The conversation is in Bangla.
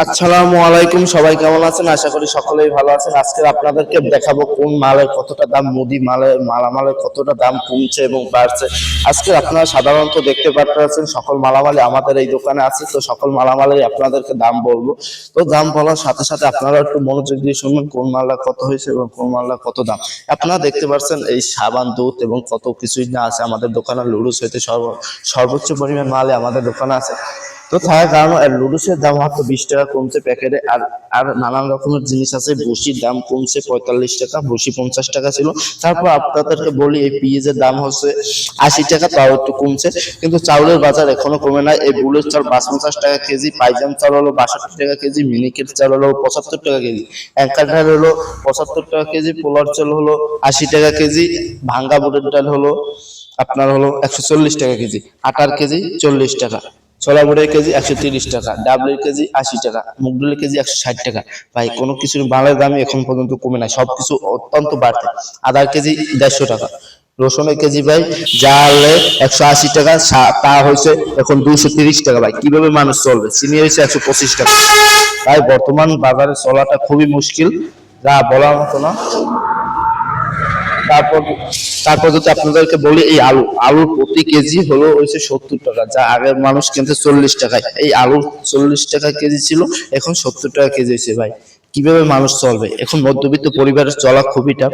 আসসালামু আলাইকুম, সবাই কেমন আছেন? আশা করি সকলেই ভালো আছেন। আজকে আপনাদেরকে দেখাবো কোন মালের কতটা দাম, মুদি মালের মালামালের কতটা দাম কমছে এবং বাড়ছে। আজকে আপনারা সাধারণত দেখতে পাচ্ছেন সকল মালামালি আমাদের এই দোকানে আছে, তো সকল মালামালের আপনাদেরকে দাম বলব। তো দাম বলার সাথে সাথে আপনারা একটু মনোযোগ দিয়ে শুনবেন কোন মালটা কত হয়েছে এবং কোন মালটা কত দাম। আপনারা দেখতে পাচ্ছেন এই সাবান দুধ এবং কত কিছুই না আছে আমাদের দোকানে, লুডুস হইতে সর্ব- সর্বোচ্চ পরিমাণ মালে আমাদের দোকানে আছে। তো তার কারণ লুডুসের দাম মাত্র বিশ টাকা কমছে প্যাকেটে, আর আর নানান রকমের জিনিস আছে বসির দাম কমছে পঁয়তাল্লিশ টাকা বসি পঞ্চাশ টাকা ছিল। তারপর আপনাদেরকে বলি, এই পেঁয়াজের দাম হচ্ছে আশি টাকা, তাও একটু কমছে, কিন্তু চাউলের বাজার এখনও কমে নাই। এই বুলের চাল পঞ্চাশ টাকা কেজি, পাইজাম চাল হলো বাষট্টি টাকা কেজি, মিনিকেট চাল হলো পঁচাত্তর টাকা কেজি, অ্যাঙ্কার ডাল হলো পঁচাত্তর টাকা কেজি, পোলার চাল হলো আশি টাকা কেজি, ভাঙ্গা বুটের ডাল হলো আপনার হলো একশো চল্লিশ টাকা কেজি, আটার কেজি চল্লিশ টাকা। ছোলা বুটের কেজি একশো তিরিশ টাকা, ডাবলের কেজি আশি টাকা মুগ ডালের কেজি একশো ষাট টাকা। ভাই, কোনো কিছুর মালের দামই এখন পর্যন্ত কমে নাই সব কিছু অত্যন্ত বাড়তে। আদার কেজি দেড়শো টাকা। রসুনের কেজি ভাই, জালে একশো আশি টাকা তা হয়েছে এখন দুশো তিরিশ টাকা। ভাই, কীভাবে মানুষ চলবে? চিনি হয়েছে একশো পঁচিশ টাকা। তাই বর্তমান বাজারে চলাটা খুবই মুশকিল, যা বলার মতো না। তারপর তারপর যদি আপনাদেরকে বলি, এই আলু, আলুর প্রতি কেজি হলো হয়েছে সত্তর টাকা। যা আগের মানুষ কিনতে চল্লিশ টাকায় এই আলু চল্লিশ টাকা কেজি ছিল, এখন সত্তর টাকা কেজি হয়েছে ভাই। কীভাবে মানুষ চলবে? এখন মধ্যবিত্ত পরিবারের চলা খুবই টাফ।